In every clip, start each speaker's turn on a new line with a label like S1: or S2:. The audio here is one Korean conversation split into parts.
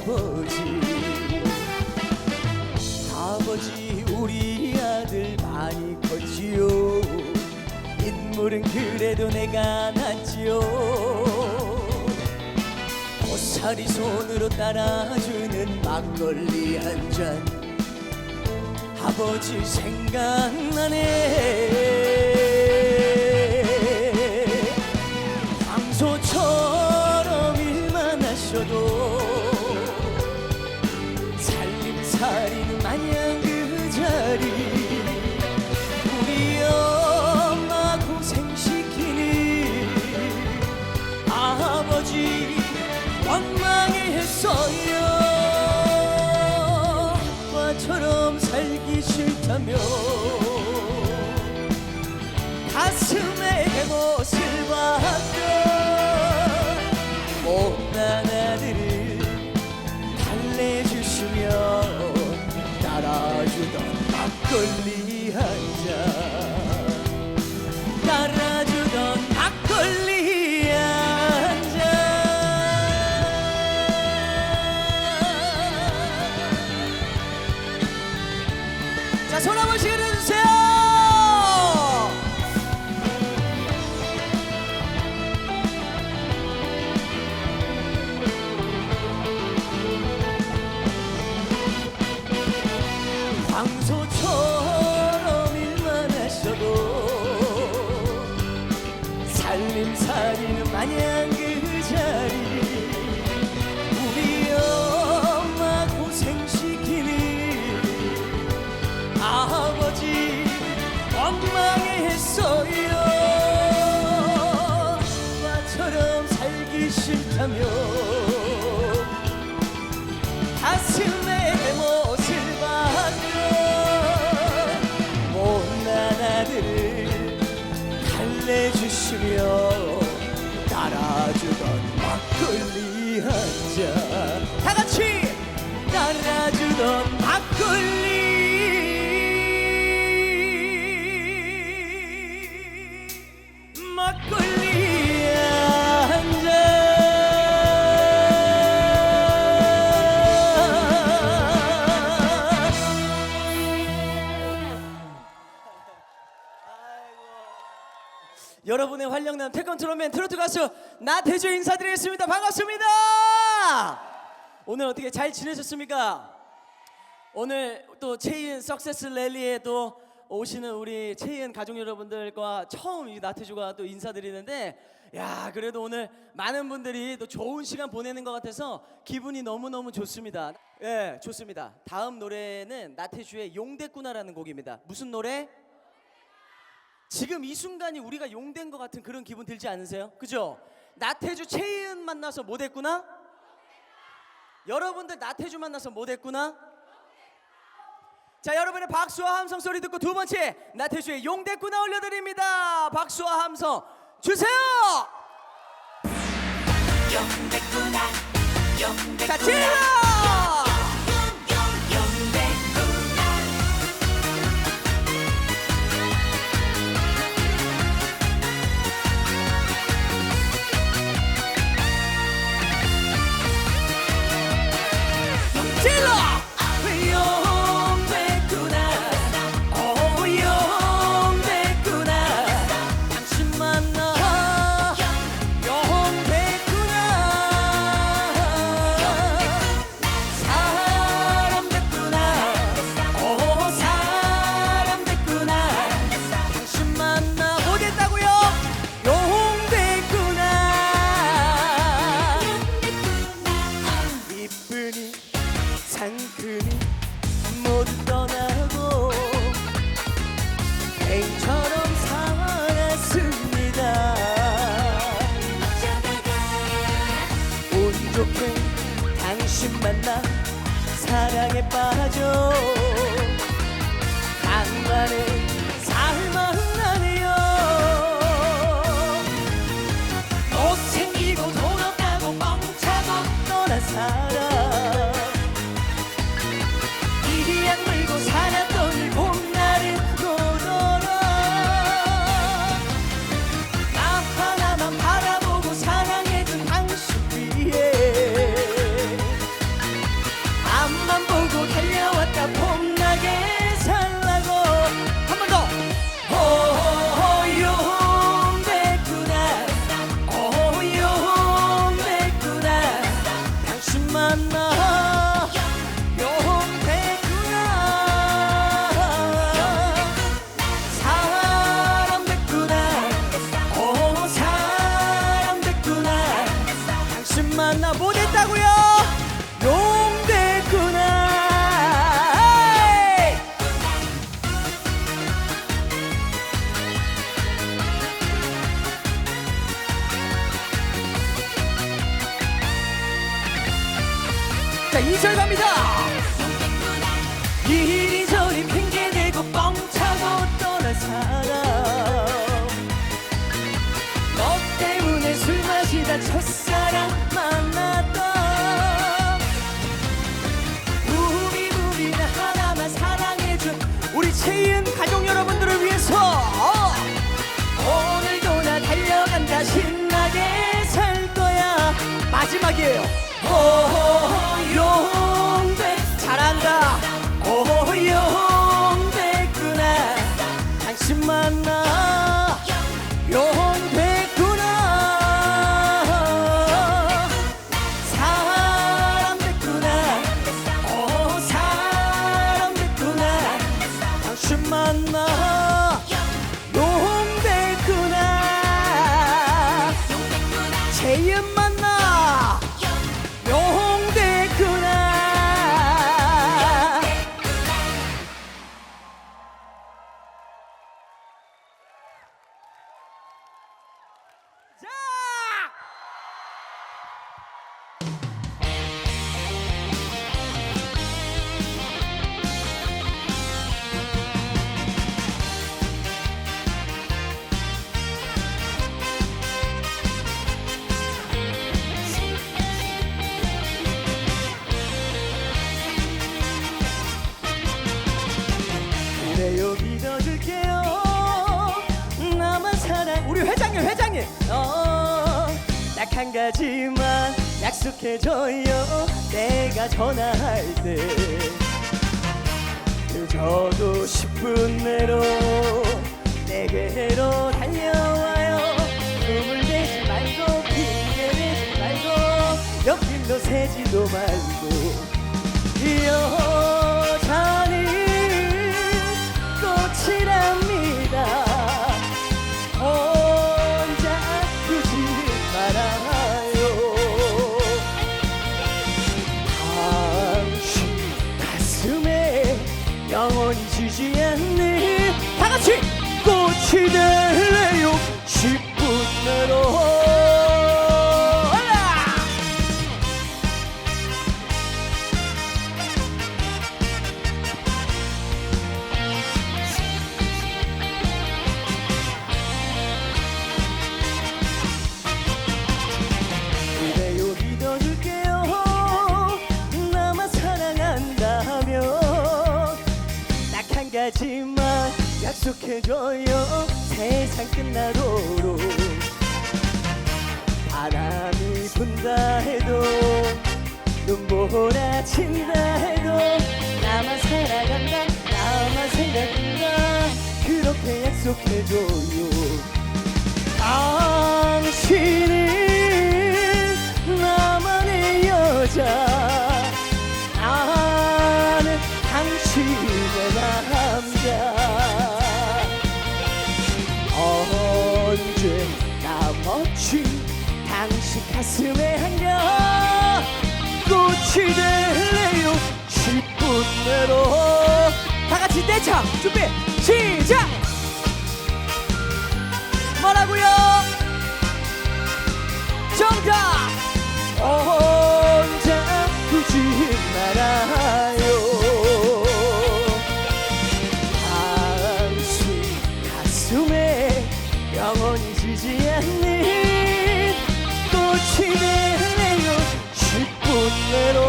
S1: 아버지. 아버지 우리 아들 많이 컸지요. 인물은 그래도 내가 낫지요. 고사리 손으로 따라주는 막걸리 한 잔. 아버지 생각나네. 황소처럼 일만 하셔도 여러분의 활력난 태권트로맨 트로트 가수 나태주 인사드리겠습니다. 반갑습니다. 오늘 어떻게 잘 지내셨습니까? 오늘 또 체이은 석세스 랠리에 또 오시는 우리 체이은 가족 여러분들과 처음 이 나태주가 또 인사드리는데 야 그래도 오늘 많은 분들이 또 좋은 시간 보내는 것 같아서 기분이 너무 너무 좋습니다. 예, 좋습니다. 다음 노래는 나태주의 용됐구나라는 곡입니다. 무슨 노래? 지금 이 순간이 우리가 용된 것 같은 그런 기분 들지 않으세요? 그죠? 나태주 최희은 만나서 뭐 됐구나? 여러분들 나태주 만나서 뭐 됐구나? 자 여러분의 박수와 함성 소리 듣고 두 번째 나태주의 용 됐구나 올려드립니다 박수와 함성 주세요 자 질러 사랑에 빠져 자 2절 갑니다. 이리저리 핑계대고 뻥차고 떠난 사람. 너 때문에 술 마시다 첫사랑 만났다 부비부비 나 하나만 사랑해준 우리 채인 가족 여러분들을 위해서 어! 오늘도 나 달려간다. 신나게 살 거야. 마지막이에요 한 가지만 약속해줘요. 내가 전화할 때 늦어도 10분 내로 내게로 달려와요. 꿈을 대지 말고 핑계 대지 말고 옆길로 새지도 말고 여자 분다 해도 눈보라 친다 해도 나만 살아간다 나만 생각한다. 그렇게 약속해줘요. 당신은 나만의 여자 가슴에 한겨. 꽃이 될래요. 10분 내로. 다 같이 떼창 준비 시작! 뭐라고요? 정답! 혼자 아프지 말아요. 당신 가슴에 영원히 지지 않는 내로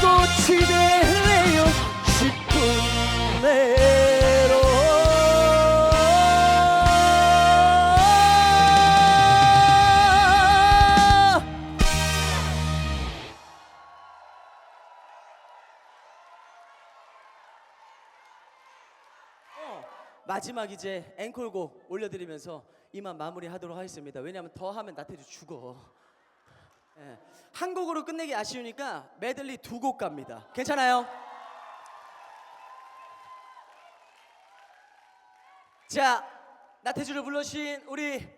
S1: 꽃이 될래요 10분 내로 어, 마지막 이제 앵콜곡 올려드리면서 이만 마무리하도록 하겠습니다. 왜냐하면 더 하면 나태주 죽어. 예, 한 곡으로 끝내기 아쉬우니까 메들리 두 곡 갑니다. 괜찮아요? 자, 나태주를 불러주신 우리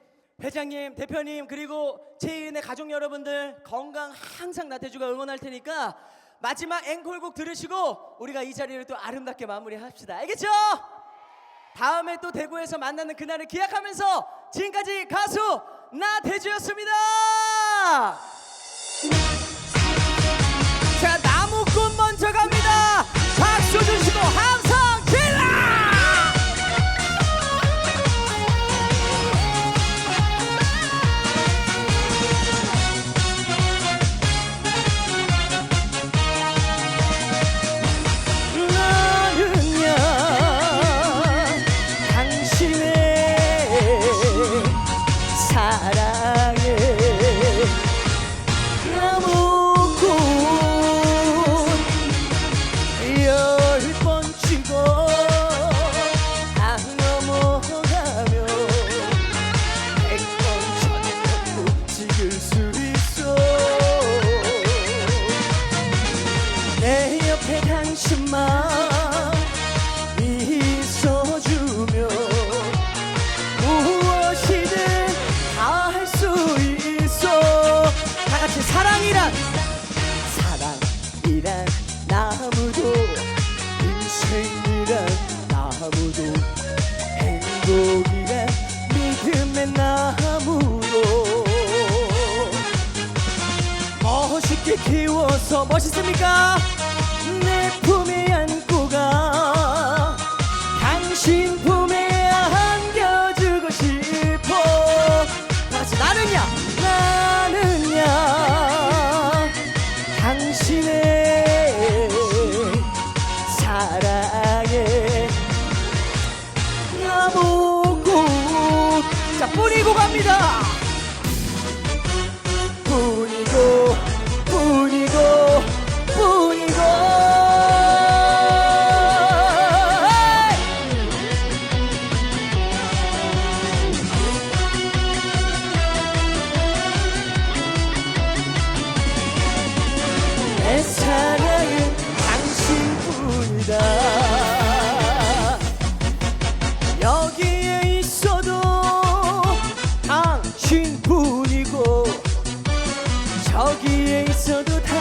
S1: 회장님, 대표님 그리고 제인의 가족 여러분들 건강 항상 나태주가 응원할 테니까 마지막 앵콜곡 들으시고 우리가 이 자리를 또 아름답게 마무리합시다. 알겠죠? 다음에 또 대구에서 만나는 그날을 기약하면서 지금까지 가수 나태주였습니다. 쫓아가면 그렇지만 있어주면 무엇이든 다 할 수 있어 다 같이 사랑이란 사랑이란 나무도 인생이란 나무도 행복이란 믿음의 나무도 멋있게 키워서 멋있습니까? 내품 저기에 있어도 당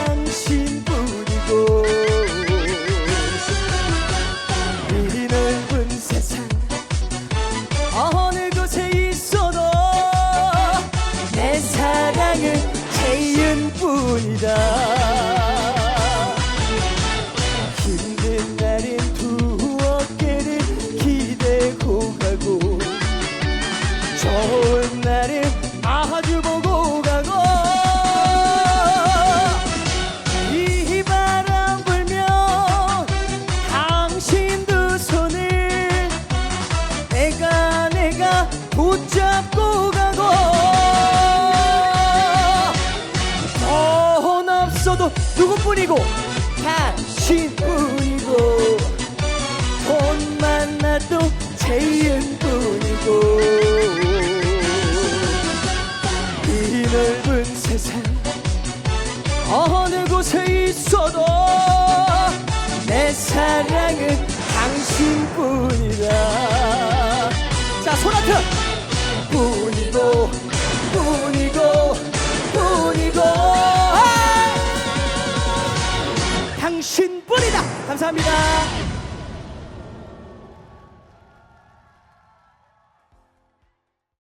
S1: 있어도 내 사랑은 당신뿐이다. 자 소나트! 뿐이고 뿐이고 뿐이고. 아! 당신뿐이다! 감사합니다